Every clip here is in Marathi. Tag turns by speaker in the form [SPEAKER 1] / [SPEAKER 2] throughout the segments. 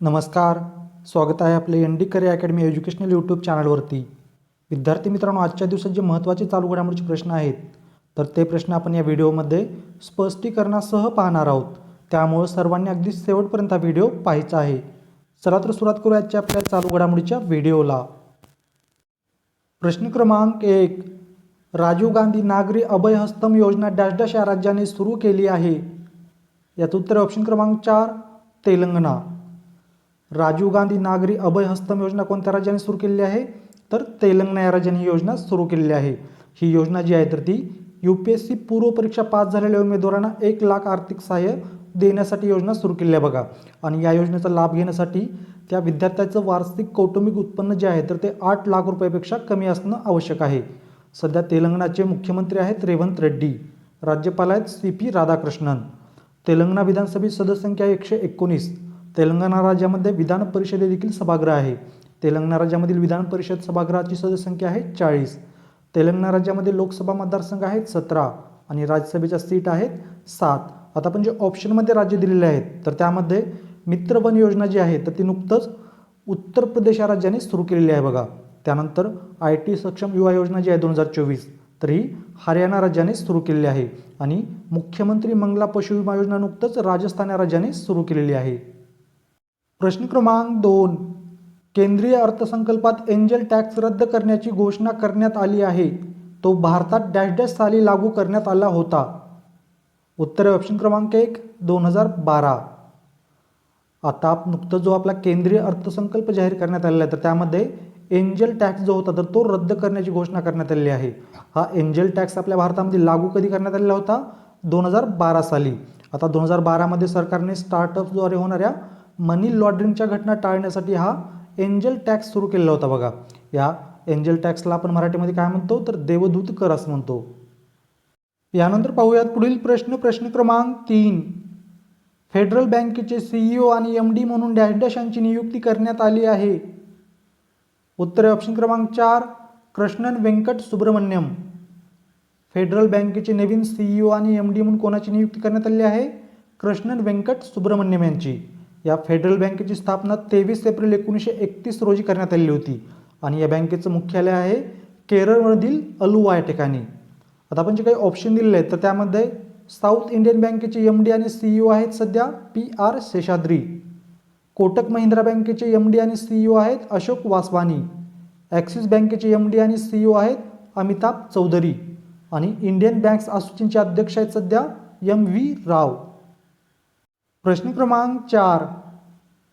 [SPEAKER 1] नमस्कार. स्वागत आहे आपले N D career academy educational YouTube चॅनलवरती. विद्यार्थी मित्रांनो आजच्या दिवसात जे महत्त्वाचे चालू घडामोडीचे प्रश्न आहेत तर ते प्रश्न आपण या व्हिडिओमध्ये स्पष्टीकरणासह पाहणार आहोत. त्यामुळं सर्वांनी अगदी शेवटपर्यंत हा व्हिडिओ पाहायचा आहे. चला तर सुरुवात करू आजच्या आपल्या चालू घडामोडीच्या व्हिडिओला. प्रश्न क्रमांक एक. राजीव गांधी नागरी अभयहस्तम योजना डॅश डॅश या राज्याने सुरू केली आहे. याचं उत्तर ऑप्शन क्रमांक चार तेलंगणा. राजीव गांधी नागरी अभय हस्तम योजना कोणत्या राज्याने सुरू केलेली आहे? तर तेलंगणा या राज्याने ही योजना सुरू केलेली आहे. ही योजना जी आहे तर ती यू पी एस सी पूर्व परीक्षा पास झालेल्या उमेदवारांना एक लाख आर्थिक सहाय्य देण्यासाठी योजना सुरू केली आहे बघा. आणि या योजनेचा लाभ घेण्यासाठी त्या विद्यार्थ्याचं वार्षिक कौटुंबिक उत्पन्न जे आहे तर ते आठ लाख रुपयापेक्षा कमी असणं आवश्यक आहे. सध्या तेलंगणाचे मुख्यमंत्री आहेत रेवंत रेड्डी राज्यपाल आहेत सी पी राधाकृष्णन. तेलंगणा विधानसभेची सदस्यसंख्या एकशे एकोणीस तेलंगणा राज्यामध्ये विधान परिषदे देखील सभागृह आहे. तेलंगणा राज्यामधील विधान परिषद सभागृहाची सदस्यसंख्या आहे चाळीस. तेलंगणा राज्यामध्ये लोकसभा मतदारसंघ आहेत सतरा आणि राज्यसभेच्या सीट आहेत सात. आता आपण जे ऑप्शनमध्ये राज्य दिलेले आहेत तर त्यामध्ये मित्रवन योजना जी आहे तर ती नुकतंच उत्तर प्रदेश या राज्याने सुरू केलेली आहे बघा. त्यानंतर आय टी सक्षम युवा योजना जी आहे दोन हजार चोवीस तर ही हरियाणा राज्याने सुरू केलेली आहे आणि मुख्यमंत्री मंगला पशु विमा योजना नुकतंच राजस्थान या राज्याने सुरू केलेली आहे. प्रश्न क्रमांक दोन. केंद्रीय अर्थसंकल्पात एंजल टॅक्स रद्द करण्याची घोषणा करण्यात आली आहे. तो भारतात डॅश डॅश साली लागू करण्यात आला होता. उत्तर ऑप्शन क्रमांक एक दोन हजार बारा. आता नुकतं जो आपला केंद्रीय अर्थसंकल्प जाहीर करण्यात आलेला आहे तर त्यामध्ये एंजल टॅक्स जो होता तर तो रद्द करण्याची घोषणा करण्यात आलेली आहे. हा एंजल टॅक्स आपल्या भारतामध्ये लागू कधी करण्यात आलेला होता? दोन हजार बारा साली. आता दोन हजार बारामध्ये सरकारने स्टार्टअपद्वारे होणाऱ्या मनी लॉन्ड्रिंगच्या घटना टाळण्यासाठी हा एंजल टॅक्स सुरू केलेला होता बघा. या एंजल टॅक्सला आपण मराठीमध्ये काय म्हणतो? तर देवदूत कर असं म्हणतो. यानंतर पाहूयात पुढील प्रश्न प्रश्न क्रमांक तीन. फेडरल बँकेचे सीईओ आणि एम डी म्हणून डॅश डॅश यांची नियुक्ती करण्यात आली आहे. उत्तर ऑप्शन क्रमांक चार कृष्णन व्यंकट सुब्रमण्यम. फेडरल बँकेचे नवीन सीईओ आणि एम डी म्हणून कोणाची नियुक्ती करण्यात आली आहे? कृष्णन व्यंकट सुब्रमण्यम यांची. या फेडरल बँकेची स्थापना तेवीस एप्रिल एकोणीसशे एकतीस रोजी करण्यात आलेली होती. आणि या बँकेचं मुख्यालय आहे केरळमधील अलुवा या ठिकाणी आता आपण जे काही ऑप्शन दिलेले आहेत तर त्यामध्ये साऊथ इंडियन बँकेचे एम डी आणि सीईओ आहेत सध्या पी आर शेषाद्री. कोटक महिंद्रा बँकेचे एम डी आणि सीईओ आहेत अशोक वासवानी. ॲक्सिस बँकेचे एम डी आणि सीईओ आहेत अमिताभ चौधरी. आणि इंडियन बँक्स असोसिएशनचे अध्यक्ष आहेत सध्या एम व्ही राव. प्रश्न क्रमांक चार.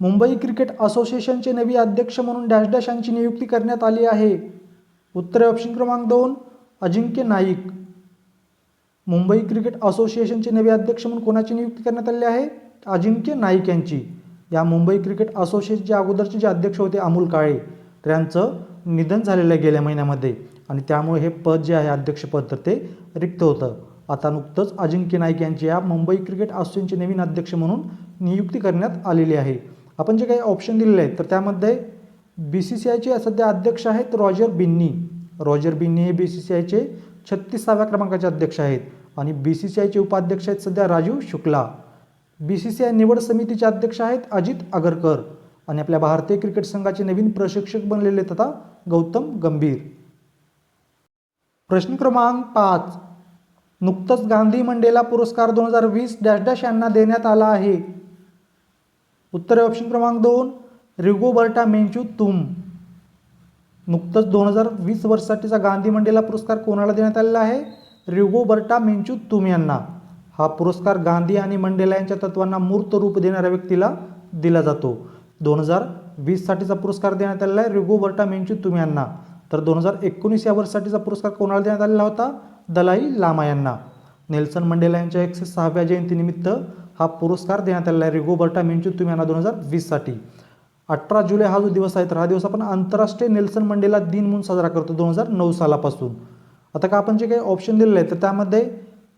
[SPEAKER 1] मुंबई क्रिकेट असोसिएशनचे नवे अध्यक्ष म्हणून डॅश डॅश यांची नियुक्ती करण्यात आली आहे. उत्तर ऑप्शन क्रमांक दोन अजिंक्य नाईक. मुंबई क्रिकेट असोसिएशनचे नवे अध्यक्ष म्हणून कोणाची नियुक्ती करण्यात आली आहे? अजिंक्य नाईक यांची. या मुंबई क्रिकेट असोसिएशनचे अगोदरचे जे अध्यक्ष होते अमोल काळे तर यांचं निधन झालेलं आहे गेल्या महिन्यामध्ये. आणि त्यामुळे हे पद जे आहे अध्यक्षपद तर ते रिक्त होतं. आता नुकतंच अजिंक्य नाईक यांची या मुंबई क्रिकेट असोसिएशनचे नवीन अध्यक्ष म्हणून नियुक्ती करण्यात आलेली आहे. आपण जे काही ऑप्शन दिलेले आहेत तर त्यामध्ये बी सी सी आयचे सध्या अध्यक्ष आहेत रॉजर बिन्नी. रॉजर बिन्नी हे बी सी सी आयचे छत्तीसाव्या क्रमांकाचे अध्यक्ष आहेत आणि बी सी सी आयचे उपाध्यक्ष आहेत सध्या Rajiv Shukla. B C C I निवड समितीचे अध्यक्ष आहेत अजित आगरकर आणि आपल्या भारतीय क्रिकेट संघाचे नवीन प्रशिक्षक बनलेले तथा गौतम गंभीर. प्रश्न क्रमांक पाच. नुकतंच गांधी मंडेला पुरस्कार दोन हजार वीस डॅश डॅश यांना देण्यात आला आहे. उत्तर ऑप्शन क्रमांक दोन रिगोबर्टा मेंचू तुम. नुकतंच दोन हजार वीस वर्षासाठीचा गांधी मंडेला पुरस्कार कोणाला देण्यात आलेला आहे? रिगोबर्टा मेंचू तुम यांना. हा पुरस्कार गांधी आणि मंडेला यांच्या तत्वांना मूर्त रूप देणाऱ्या व्यक्तीला दिला जातो. दोन हजार वीससाठीचा पुरस्कार देण्यात आलेला आहे रिगोबर्टा मेंचू तुम यांना. तर दोन हजार एकोणीस या वर्षासाठीचा पुरस्कार कोणाला देण्यात आलेला होता? दलाई लामा यांना. नेल्सन मंडेला यांच्या एकशे सहाव्या जयंतीनिमित्त हा पुरस्कार देण्यात आलेला आहे. रिगोबर्टा मेंचू तुम यांना दोन हजार वीससाठी. अठरा जुलै हा जो दिवस आहे तर हा दिवस आपण आंतरराष्ट्रीय नेल्सन मंडेला दिन म्हणून साजरा करतो दोन हजार नऊ सालापासून. आता का आपण जे काही ऑप्शन दिलेले आहे तर त्यामध्ये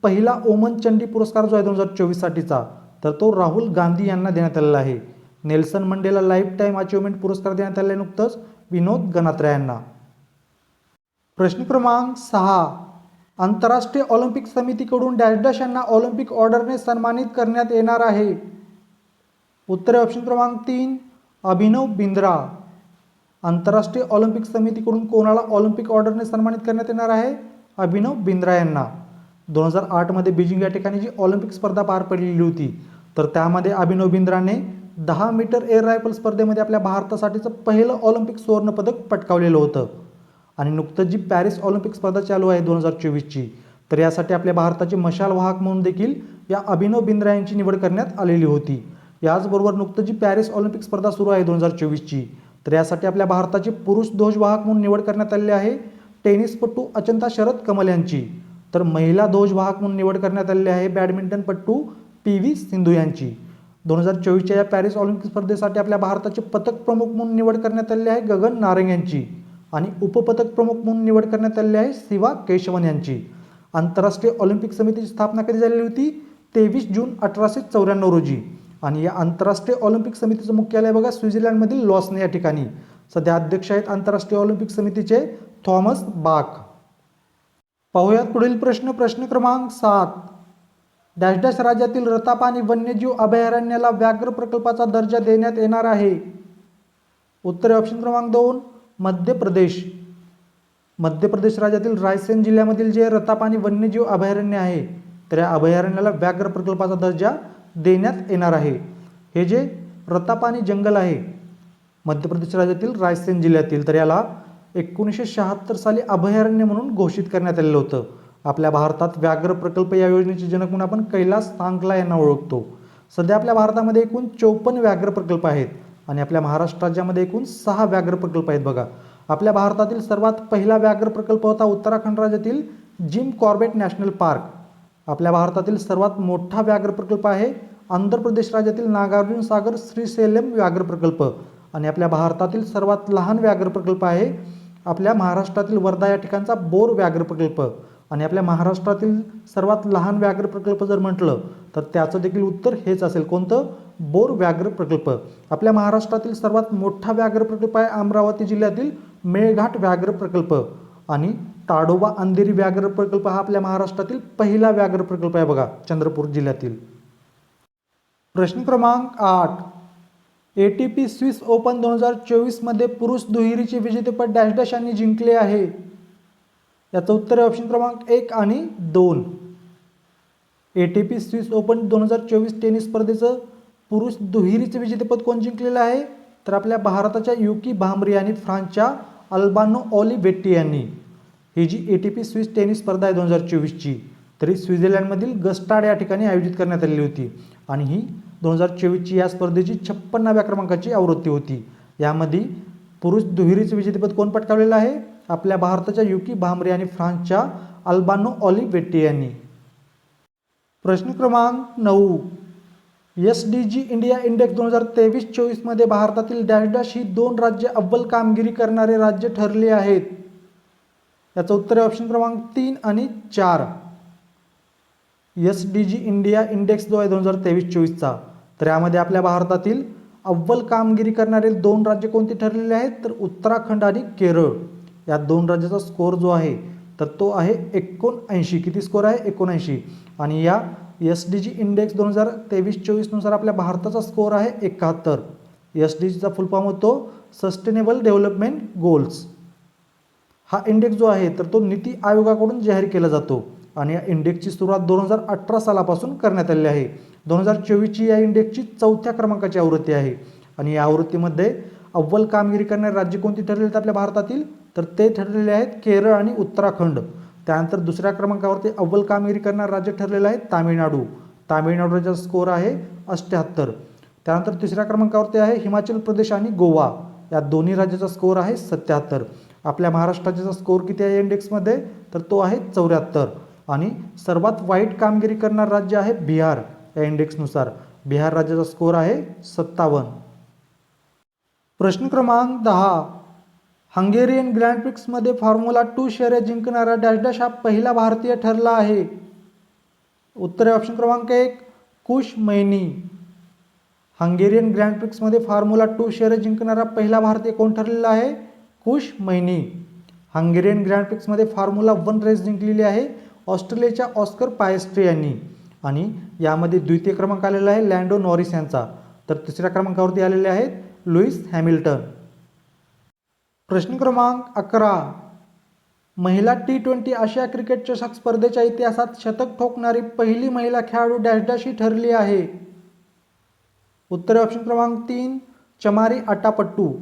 [SPEAKER 1] पहिला ओमन चंडी पुरस्कार जो आहे दोन हजार चोवीससाठीचा तर तो राहुल गांधी यांना देण्यात आलेला आहे. Nelson Mandela lifetime achievement पुरस्कार देण्यात आलेला आहे नुकतंच. विनोद गणात्रा यांना. प्रश्न क्रमांक सहा. आंतरराष्ट्रीय ऑलिम्पिक समितीकडून डॅश डॅश यांना ऑलिम्पिक ऑर्डरने सन्मानित करण्यात येणार आहे. उत्तर ऑप्शन क्रमांक तीन अभिनव बिंद्रा. आंतरराष्ट्रीय ऑलिम्पिक समितीकडून कोणाला ऑलिम्पिक ऑर्डरने सन्मानित करण्यात येणार आहे? अभिनव बिंद्रा यांना. दोन हजार आठमध्ये बीजिंग या ठिकाणी जी ऑलिम्पिक स्पर्धा पार पडलेली होती तर त्यामध्ये अभिनव बिंद्राने दहा मीटर एअर रायफल स्पर्धेमध्ये आपल्या भारतासाठीचं पहिलं ऑलिम्पिक सुवर्णपदक पटकावलेलं होतं. आणि नुकतंच जी पॅरिस ऑलिम्पिक स्पर्धा चालू आहे दोन हजार चोवीसची तर यासाठी आपल्या भारताचे मशाल वाहक म्हणून देखील या अभिनव बिंद्रा यांची निवड करण्यात आलेली होती. याचबरोबर नुकतं जी पॅरिस ऑलिम्पिक स्पर्धा सुरू आहे दोन हजार चोवीसची तर यासाठी आपल्या भारताचे पुरुष ध्वजवाहक म्हणून निवड करण्यात आलेली आहे टेनिसपटू अचंता शरद कमल यांची. तर महिला ध्वजवाहक म्हणून निवड करण्यात आलेली आहे बॅडमिंटनपटू पी व्ही सिंधू यांची. दोन हजार चोवीसच्या या पॅरिस ऑलिम्पिक स्पर्धेसाठी आपल्या भारताचे पथक प्रमुख म्हणून निवड करण्यात आलेली आहे गगन नारंग यांची. आणि उपपथक प्रमुख म्हणून निवड करण्यात आलेली आहे शिवा केशवन यांची. आंतरराष्ट्रीय ऑलिम्पिक समितीची स्थापना कधी झालेली होती? तेवीस जून अठराशे चौऱ्याण्णव रोजी. आणि या आंतरराष्ट्रीय ऑलिम्पिक समितीचं मुख्यालय बघा स्वित्झर्लंडमधील लॉसने या ठिकाणी. सध्या अध्यक्ष आहेत आंतरराष्ट्रीय ऑलिम्पिक समितीचे थॉमस बाक. पाहूयात पुढील प्रश्न प्रश्न क्रमांक सात. डॅश डॅश राज्यातील आणि वन्यजीव अभयारण्याला व्याघ्र प्रकल्पाचा दर्जा देण्यात येणार आहे. उत्तर ऑप्शन क्रमांक दोन. मध्य प्रदेश. मध्य प्रदेश राज्यातील रायसेन जिल्ह्यामधील जे रतापानी वन्यजीव अभयारण्य आहे तर या अभयारण्याला व्याघ्र प्रकल्पाचा दर्जा देण्यात येणार आहे. हे जे रतापानी जंगल आहे मध्य प्रदेश राज्यातील रायसेन जिल्ह्यातील तर याला एकोणीसशे शहात्तर साली अभयारण्य म्हणून घोषित करण्यात आलेलं होतं. आपल्या भारतात व्याघ्र प्रकल्प या योजनेचे जनक म्हणून आपण कैलास तांकला यांना ओळखतो. सध्या आपल्या भारतामध्ये एकूण चौपन्न व्याघ्र प्रकल्प आहेत. आणि आपल्या महाराष्ट्र राज्यामध्ये एकूण सहा व्याघ्र प्रकल्प आहेत बघा. आपल्या भारतातील सर्वात पहिला व्याघ्र प्रकल्प होता उत्तराखंड राज्यातील जिम कॉर्बेट नॅशनल पार्क. आपल्या भारतातील सर्वात मोठा व्याघ्र प्रकल्प आहे आंध्र प्रदेश राज्यातील नागार्जुन सागर श्रीशैलम व्याघ्र प्रकल्प. आणि आपल्या भारतातील सर्वात लहान व्याघ्र प्रकल्प आहे आपल्या महाराष्ट्रातील वर्धा या ठिकाणचा बोर व्याघ्र प्रकल्प. आणि आपल्या महाराष्ट्रातील सर्वात लहान व्याघ्र प्रकल्प जर म्हटलं तर त्याचं देखील उत्तर हेच असेल. कोणतं? बोर व्याघ्र प्रकल्प. आपल्या महाराष्ट्रातील सर्वात मोठा व्याघ्र प्रकल्प आहे अमरावती जिल्ह्यातील मेळघाट व्याघ्र प्रकल्प. आणि ताडोबा अंधेरी व्याघ्र प्रकल्प हा आपल्या महाराष्ट्रातील पहिला व्याघ्र प्रकल्प आहे बघा चंद्रपूर जिल्ह्यातील. प्रश्न क्रमांक आठ. A T P Swiss open दोन हजार चोवीसमध्ये पुरुष दुहेरीचे विजेतेपद डॅश डॅश यांनी जिंकले आहे. याचं उत्तर आहे ऑप्शन क्रमांक एक आणि दोन. A T P Swiss open दोन हजार चोवीस टेनिस स्पर्धेचं पुरुष दुहेरीचं विजेतेपद कोण जिंकलेलं आहे? तर आपल्या भारताच्या युकी भांबरी आणि फ्रान्सच्या अल्बानो ऑलिबेट्टी यांनी. ही जी A T P Swiss tennis स्पर्धा आहे दोन हजार चोवीसची तरी स्वित्झर्लंडमधील गस्टाड या ठिकाणी आयोजित करण्यात आलेली होती. आणि ही दोन हजार चोवीसची या स्पर्धेची छप्पन्नाव्या क्रमांकाची आवृत्ती होती. यामध्ये पुरुष दुहेरीचं विजेतेपद कोण पटकावलेलं आहे? आपल्या भारताच्या युकी भांबरे आणि फ्रान्सच्या अल्बानो ऑलिव्हेट्टी यांनी. प्रश्न क्रमांक नऊ. S D G India index दोन हजार तेवीस चोवीसमध्ये भारतातील डॅश डॅश ही दोन राज्य अव्वल कामगिरी करणारे राज्य ठरले आहेत. याचं उत्तर आहे ऑप्शन क्रमांक तीन आणि चार. S D G India index जो आहे दोन हजार तेवीस चोवीसचा तर यामध्ये आपल्या भारतातील अव्वल कामगिरी करणारे दोन राज्य कोणते ठरलेले आहेत? तर उत्तराखंड आणि केरळ. या दोन राज्याचा स्कोअर जो आहे तर तो आहे एकोणऐंशी. किती स्कोअर आहे? एकोणऐंशी. आणि या एस डी जी इंडेक्स दोन हजार तेवीस चोवीसनुसार आपल्या भारताचा स्कोअर आहे एकाहत्तर. एस डी जीचा फुल फॉर्म होतो सस्टेनेबल डेव्हलपमेंट गोल्स हा इंडेक्स जो आहे तर तो नीती आयोगाकडून जाहीर केला जातो. आणि या इंडेक्सची सुरुवात दोन हजार अठरा सालापासून करण्यात आलेली आहे. दोन हजार चोवीसची या इंडेक्सची चौथ्या क्रमांकाची आवृत्ती आहे. आणि या आवृत्तीमध्ये अव्वल कामगिरी करणारे राज्य कोणती ठरले तर आपल्या भारतातील? तर ते ठरलेले आहेत केरळ आणि उत्तराखंड. त्यानंतर दुसऱ्या क्रमांकावरती अव्वल कामगिरी करणारं राज्य ठरलेलं आहे तामिळनाडू. तामिळनाडूचा स्कोर आहे अष्ट्याहत्तर त्यानंतर तिसऱ्या क्रमांकावरती आहे हिमाचल प्रदेश आणि गोवा. या दोन्ही राज्याचा स्कोअर आहे सत्याहत्तर. आपल्या महाराष्ट्राचा स्कोअर किती आहे इंडेक्समध्ये तर तो आहे चौऱ्याहत्तर. आणि सर्वात वाईट कामगिरी करणारं राज्य आहे बिहार या इंडेक्सनुसार बिहार राज्याचा स्कोअर आहे सत्तावन्न. प्रश्न क्रमांक दहा. हंगेरियन ग्रँड प्रिक्समध्ये फॉर्म्युला टू शर्यत जिंकणारा डॅश डॅश हा पहिला भारतीय ठरला आहे. उत्तर आहे ऑप्शन क्रमांक एक कुश मैनी. हंगेरियन ग्रँड प्रिक्समध्ये फॉर्म्युला टू शर्यत जिंकणारा पहिला भारतीय कोण ठरलेला आहे? कुश मैनी. हंगेरियन ग्रँड प्रिक्समध्ये फॉर्म्युला वन रेस जिंकलेली आहे ऑस्ट्रेलियाच्या ऑस्कर पायस्ट्री यांनी. आणि यामध्ये द्वितीय क्रमांक आलेला आहे लँडो नॉरिस यांचा. तर तिसऱ्या क्रमांकावरती आलेले आहेत लुईस हॅमिल्टन. प्रश्न क्रमांक अकरा. महिला टी ट्वेंटी आशिया क्रिकेट चषक स्पर्धेच्या इतिहासात शतक ठोकणारी पहिली महिला खेळाडू डॅश ठरली आहे. उत्तर ऑप्शन क्रमांक तीन चमारी अट्टापट्टू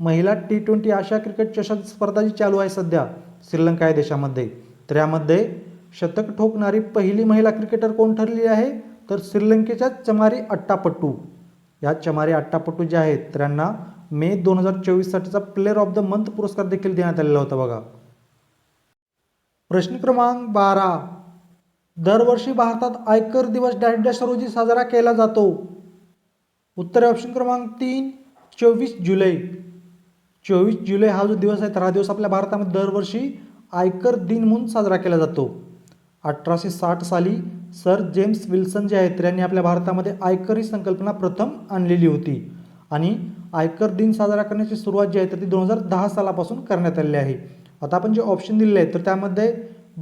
[SPEAKER 1] महिला टी ट्वेंटी आशिया क्रिकेट चषक स्पर्धा जी चालू आहे सध्या श्रीलंका या देशामध्ये. तर यामध्ये शतक ठोकणारी पहिली महिला क्रिकेटर कोण ठरली आहे? तर श्रीलंकेच्या चमारी अट्टापट्टू या चमारी अट्टापट्टू जे आहेत तर यांना मे दोन हजार चोवीससाठीचा प्लेअर ऑफ द मंथ पुरस्कार देखील देण्यात आलेला होता बघा. प्रश्न क्रमांक बारा. दरवर्षी भारतात आयकर दिवस डॅश डॅश रोजी साजरा केला जातो. उत्तर ऑप्शन क्रमांक तीन चोवीस जुलै. चोवीस जुलै हा जो दिवस आहे तर हा दिवस आपल्या भारतामध्ये दरवर्षी आयकर दिन म्हणून साजरा केला जातो. अठराशे साठ साली सर जेम्स विल्सन जे आहेत त्यांनी आपल्या भारतामध्ये आयकर ही संकल्पना प्रथम आणलेली होती. आणि आयकर दिन साजरा करण्याची सुरुवात जी आहे तर ती दोन हजार दहा सालापासून करण्यात आलेली आहे. आता आपण जे ऑप्शन दिलेले आहेत तर त्यामध्ये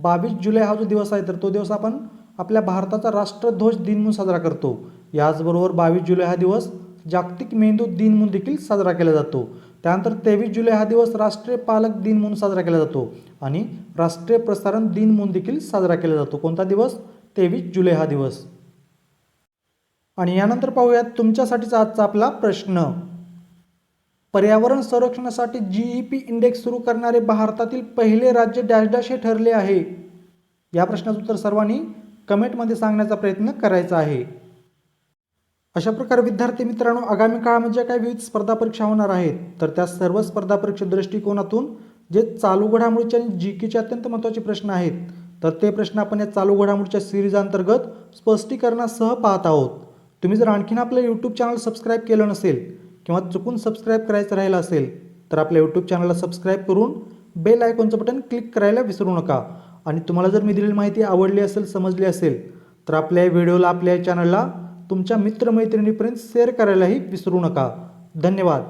[SPEAKER 1] बावीस जुलै हा जो दिवस आहे तर तो दिवस आपण आपल्या भारताचा राष्ट्रध्वज दिन म्हणून साजरा करतो. याचबरोबर बावीस जुलै हा दिवस जागतिक मेंदू दिन म्हणून देखील साजरा केला जातो. त्यानंतर तेवीस जुलै हा दिवस राष्ट्रीय पालक दिन म्हणून साजरा केला जातो आणि राष्ट्रीय प्रसारण दिन म्हणून देखील साजरा केला जातो. कोणता दिवस? तेवीस जुलै हा दिवस. आणि यानंतर पाहूयात तुमच्यासाठीचा आजचा आपला प्रश्न. पर्यावरण संरक्षणासाठी जी ई पी इंडेक्स सुरू करणारे भारतातील पहिले राज्य डॅश डॅश हे ठरले आहे. या प्रश्नाचं उत्तर सर्वांनी कमेंटमध्ये सांगण्याचा प्रयत्न करायचा आहे. अशा प्रकारे विद्यार्थी मित्रांनो आगामी काळामध्ये ज्या काही विविध स्पर्धा परीक्षा होणार आहेत तर त्या सर्व स्पर्धा परीक्षा दृष्टिकोनातून जे चालू घडामोडीचे आणि जी केचे अत्यंत महत्त्वाचे प्रश्न आहेत तर ते प्रश्न आपण या चालू घडामोडीच्या सिरीज अंतर्गत स्पष्टीकरणासह पाहत आहोत. तुम्ही जर आणखीन आपलं यूट्यूब चॅनल सबस्क्राईब केलं नसेल किंवा चुकून सबस्क्राईब करायचं राहिलं असेल तर आपल्या यूट्यूब चॅनलला सबस्क्राईब करून बेल आयकॉनचं बटन क्लिक करायला विसरू नका. आणि तुम्हाला जर मी दिलेली माहिती आवडली असेल समजली असेल तर आपल्या या व्हिडिओला आपल्या या चॅनलला तुमच्या मित्रमैत्रिणीपर्यंत शेअर करायलाही विसरू नका. धन्यवाद.